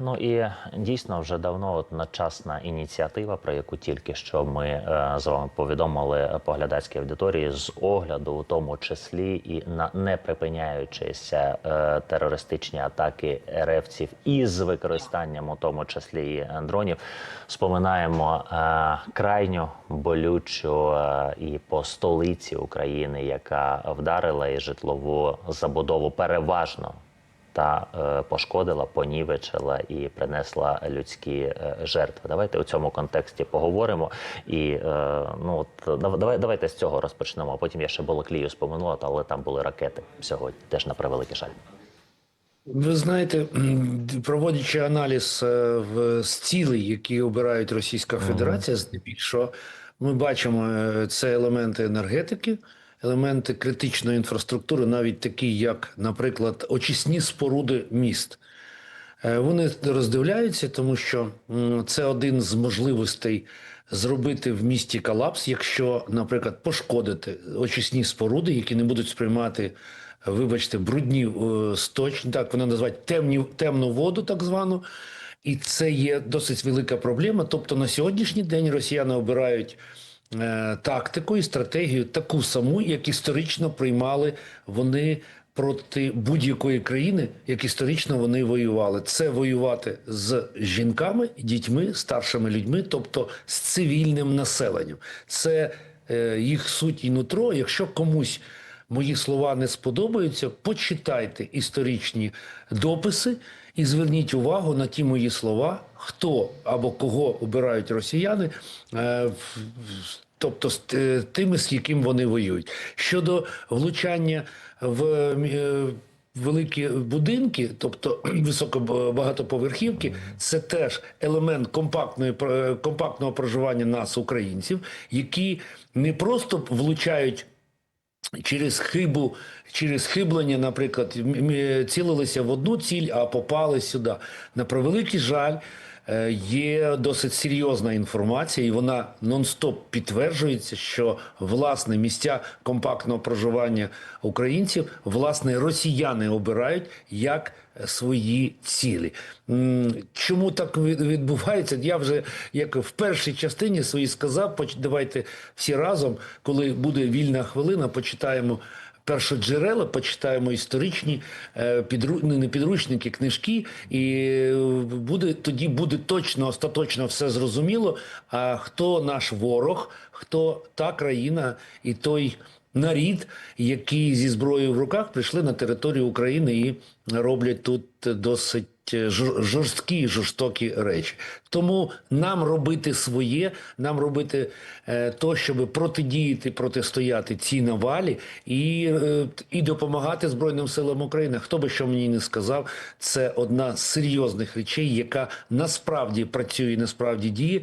Ну і дійсно вже давно от надчасна ініціатива, про яку тільки що ми е, з вами повідомили поглядацькій аудиторії, з огляду, у тому числі і на не припиняючися е, терористичні атаки РФців із використанням, у тому числі і е, дронів, споминаємо е, крайню болючу е, і по столиці України, яка вдарила і житлову забудову переважно та е, пошкодила, понівечила і принесла людські е, жертви. Давайте у цьому контексті поговоримо. І е, ну от дав- давай, давайте з цього розпочнемо. А потім я ще Балаклію споминула, але там були ракети сьогодні. Теж на превеликий жаль. Ви знаєте, проводячи аналіз в цілей, які обирають Російська Федерація, здебільшого, ми бачимо це елементи енергетики, елементи критичної інфраструктури, навіть такі, як, наприклад, очисні споруди міст. Е, Вони роздивляються, тому що це один з можливостей зробити в місті колапс, якщо, наприклад, пошкодити очисні споруди, які не будуть сприймати, вибачте, брудні е, сточні, так вони називають темні, темну воду, так звану. І це є досить велика проблема. Тобто на сьогоднішній день росіяни обирають тактику і стратегію таку саму, як історично приймали вони проти будь-якої країни, як історично вони воювали. Це воювати з жінками, дітьми, старшими людьми, тобто з цивільним населенням. Це е, їх суть і нутро. Якщо комусь мої слова не сподобаються, почитайте історичні дописи і зверніть увагу на ті мої слова, хто або кого обирають росіяни. е, Тобто з е, тими, з яким вони воюють. Щодо влучання в е, великі будинки, тобто високобагатоповерхівки, це теж елемент компактної про- компактного проживання нас, українців, які не просто влучають через хибу, через хиблення, наприклад, цілилися в одну ціль, а попали сюди. На превеликий жаль, е, є досить серйозна інформація, і вона нон-стоп підтверджується, що власне місця компактного проживання українців, власне, росіяни обирають як свої цілі. Чому так відбувається? Я вже як в першій частині своїй сказав, давайте всі разом, коли буде вільна хвилина, почитаємо. Першоджерела, почитаємо історичні е, підру... ну, не підручники, книжки, і е, буде тоді буде точно, остаточно все зрозуміло. А хто наш ворог, хто та країна і той нарід, які зі зброєю в руках прийшли на територію України і роблять тут досить жорсткі, жорстокі речі. Тому нам робити своє, нам робити е, то, щоб протидіяти, протистояти цій навалі і, е, і допомагати Збройним силам України. Хто би що мені не сказав, це одна з серйозних речей, яка насправді працює, насправді діє.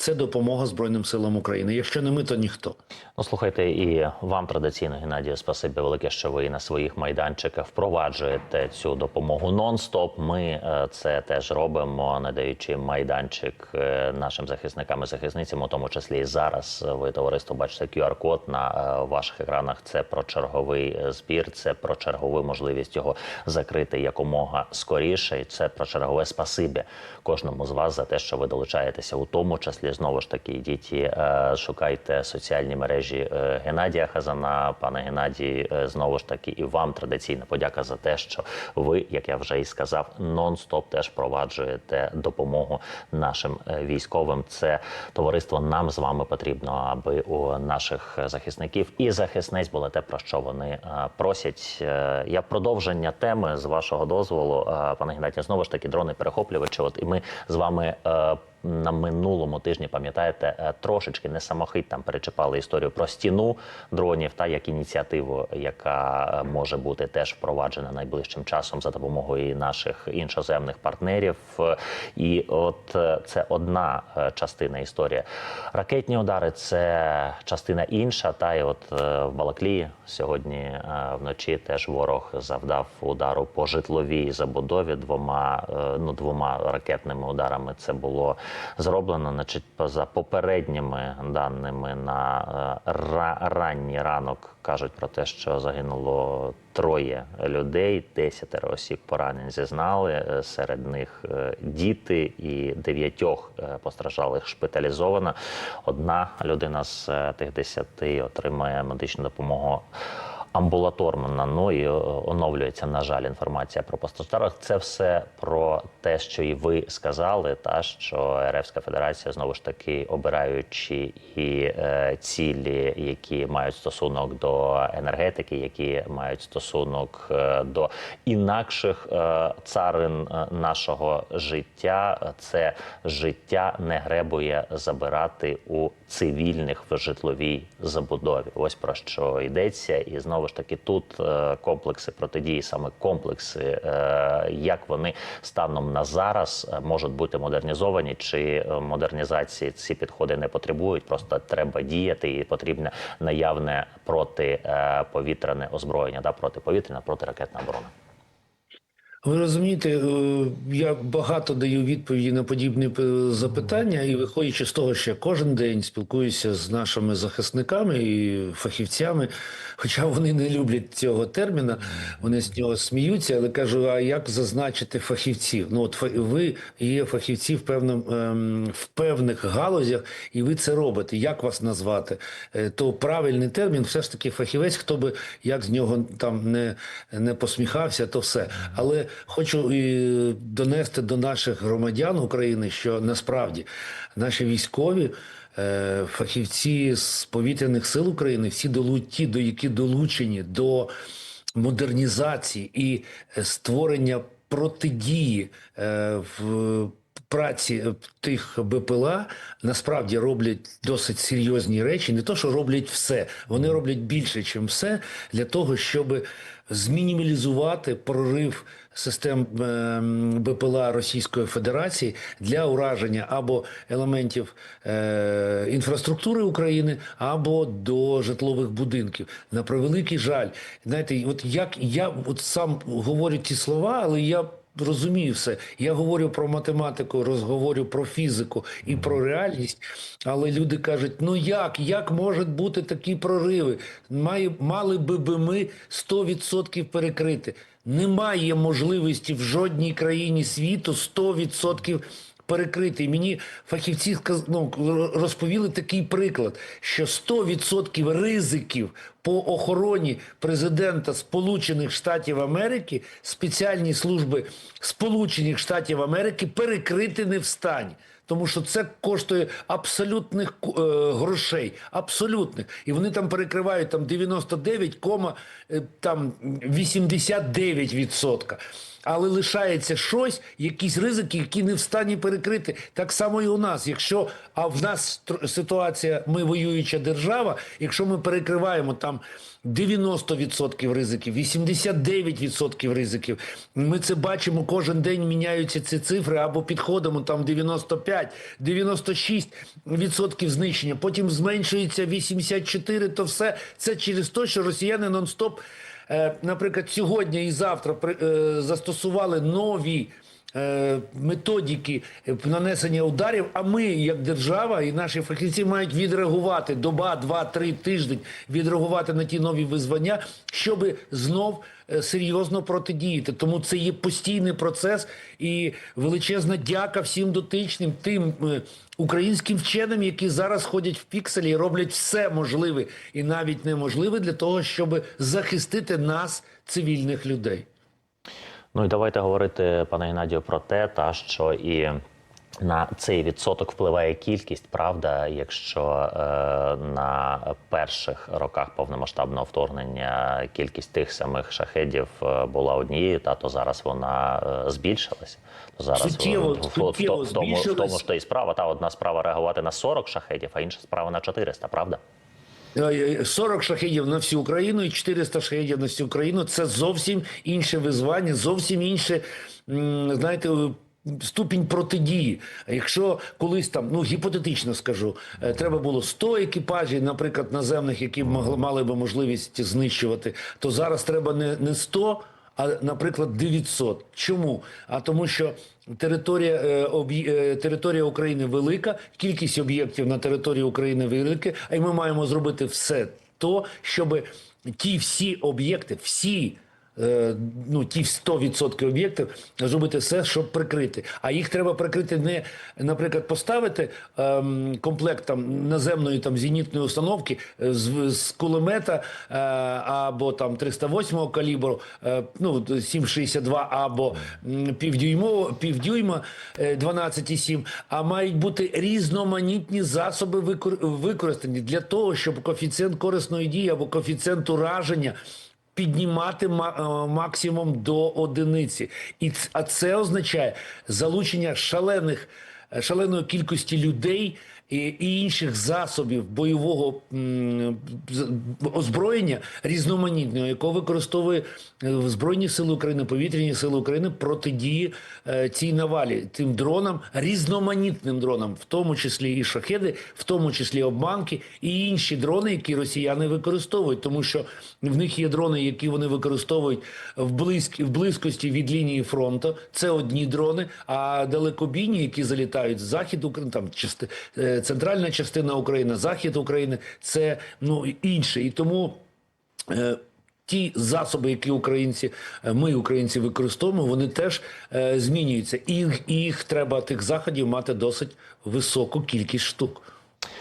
Це допомога Збройним силам України. Якщо не ми, то ніхто. Ну, слухайте, і вам традиційно, Геннадію, спасибі велике, що ви на своїх майданчиках впроваджуєте цю допомогу нон-стоп. Ми е, це теж робимо, надаючи майданчик е, нашим захисникам і захисницям, у тому числі і зараз. Ви товариство бачите QR-код на е, ваших екранах. Це про черговий збір, це про чергову можливість його закрити якомога скоріше. І це про чергове спасибі кожному з вас за те, що ви долучаєтеся, у тому числі знову ж таки йдіть і е, шукайте соціальні мережі е, Геннадія Хазана. Пане Геннадій, е, знову ж таки, і вам традиційна подяка за те, що ви, як я вже і сказав, нон-стоп теж впроваджуєте допомогу нашим військовим. Це товариство нам з вами потрібно, аби у наших захисників і захисниць було те, про що вони просять. Я продовження теми з вашого дозволу, пане Геннадію, знову ж таки, дрони перехоплювачі. От і ми з вами. На минулому тижні пам'ятаєте е, трошечки не самохить там перечіпали історію про стіну дронів та як ініціативу, яка е, може бути теж впроваджена найближчим часом за допомогою наших іншоземних партнерів. Е, І от це одна частина історії. Ракетні удари це частина інша. Та й от в Балаклії сьогодні вночі теж ворог завдав удару по житловій забудові двома ну двома ракетними ударами. Це було зроблено. Значить, за попередніми даними на е, ра- ранній ранок кажуть про те, що загинуло троє людей, десятеро осіб поранень зізнали. Е, Серед них е, діти і дев'ятьох постраждалих шпиталізовано. Одна людина з тих десяти отримає медичну допомогу амбулаторно. Ну і е, оновлюється, на жаль, інформація про постраждалих. Це все про те, що і ви сказали, та що РФська Федерація знову ж таки обираючи і е, цілі, які мають стосунок до енергетики, які мають стосунок е, до інакших царин нашого життя, це життя не гребує забирати у цивільних в житловій забудові. Ось про що йдеться, і знову ж таки тут е, комплекси протидії, саме комплекси, е, як вони станом на зараз е, можуть бути модернізовані, чи модернізації ці підходи не потребують. Просто треба діяти, і потрібне наявне протиповітряне озброєння, да протиповітряна, протиракетна оборона. Ви розумієте, е, я багато даю відповіді на подібні е, запитання, і виходячи з того, що я кожен день спілкуюся з нашими захисниками і фахівцями, хоча вони не люблять цього терміна, вони з нього сміються, але кажу: а як зазначити фахівців? Ну от ви є фахівці в певним ем, в певних галузях, і ви це робите. Як вас назвати? Е, То правильний термін, все ж таки фахівець, хто би як з нього там не, не посміхався, то все. Але хочу і донести до наших громадян України, що насправді наші військові. е, Фахівці з повітряних сил України, всі долу- ті, до які долучені до модернізації і створення протидії е, в праці тих БПЛА насправді роблять досить серйозні речі. Не то, що роблять все, вони роблять більше, ніж все, для того, щоб змінімалізувати прорив систем ем, БПЛА Російської Федерації для ураження або елементів е, інфраструктури України, або до житлових будинків. На превеликий жаль, знаєте, от як я от сам говорю ті слова, але я розумію все. Я говорю про математику, розговорю про фізику і про реальність. Але люди кажуть: ну як? Як можуть бути такі прориви? Має, мали би би ми 100% перекрити. Немає можливості в жодній країні світу 100% перекрити. І мені фахівці ну, розповіли такий приклад, що 100% ризиків по охороні президента Сполучених Штатів Америки спеціальні служби Сполучених Штатів Америки перекрити не встані. Тому що це коштує абсолютних е, грошей, абсолютних, і вони там перекривають там 99, кома, е, там 89%. Але лишається щось, якісь ризики, які не в стані перекрити. Так само і у нас. Якщо а в нас ситуація, ми воююча держава, якщо ми перекриваємо там 90% ризиків, 89% ризиків, ми це бачимо кожен день. Міняються ці цифри або підходимо там 95, 96% знищення. Потім зменшується 84, То все це через те, що росіяни нон-стоп. Е, наприклад, сьогодні і завтра е, застосували нові методики е, нанесення ударів. А ми, як держава, і наші фахівці мають відреагувати доба, два, три тиждень, відреагувати на ті нові визвання, щоб знов е, серйозно протидіяти. Тому це є постійний процес і величезна дяка всім дотичним, тим е, українським вченим, які зараз ходять в пікселі і роблять все можливе і навіть неможливе для того, щоб захистити нас, цивільних людей. Ну і давайте говорити, пане Геннадію, про те, та що і на цей відсоток впливає кількість, правда, якщо е, на перших роках повномасштабного вторгнення кількість тих самих шахедів е, була однією, та то зараз вона е, збільшилася. То зараз Суттєво- в, в, в, суттєво в, тому, в тому збільшилась. ж то і справа. Та одна справа реагувати на 40 шахедів, а інша справа на 400, правда? Е, 40 шахедів на всю Україну і 400 шахедів на всю Україну це зовсім інше визвання, зовсім інше, знаєте, е, ступінь протидії. Якщо колись там, ну гіпотетично скажу, е, треба було 100 екіпажів, наприклад, наземних, які могли мали би можливість знищувати, то зараз треба не, не 100, а, наприклад, 900. Чому? А тому, що територія, е, об'є- е, територія України велика, кількість об'єктів на території України велика, й ми маємо зробити все то, щоб ті всі об'єкти, всі. Е, Ну, ті 100% об'єктів зробити все, щоб прикрити. А їх треба прикрити не, наприклад, поставити ем, комплект там наземної там зенітної установки е, з, з кулемета е, або там 308 калібру, е, ну 7,62 або півдюймо, півдюйма е, 12,7, а мають бути різноманітні засоби викор- використані для того, щоб коефіцієнт корисної дії або коефіцієнт ураження піднімати е, максимум до одиниці. І це означає залучення шалених, е, шаленої кількості людей і, інших засобів бойового озброєння різноманітного, якого використовує е, Збройні сили України, повітряні сили України протидії е, цій навалі, тим дронам, різноманітним дронам, в тому числі і шахеди, в тому числі обманки і інші дрони, які росіяни використовують, тому що в них є дрони, які вони використовують в близьк, в близькості від лінії фронту. Це одні дрони, а далекобійні, які залітають з заходу України, там части, е, центральна частина України, захід України, це ну інше. І тому. Е, Ті засоби, які українці, е, ми, українці, використовуємо, вони теж е, змінюються. І їх, треба тих заходів мати досить високу кількість штук.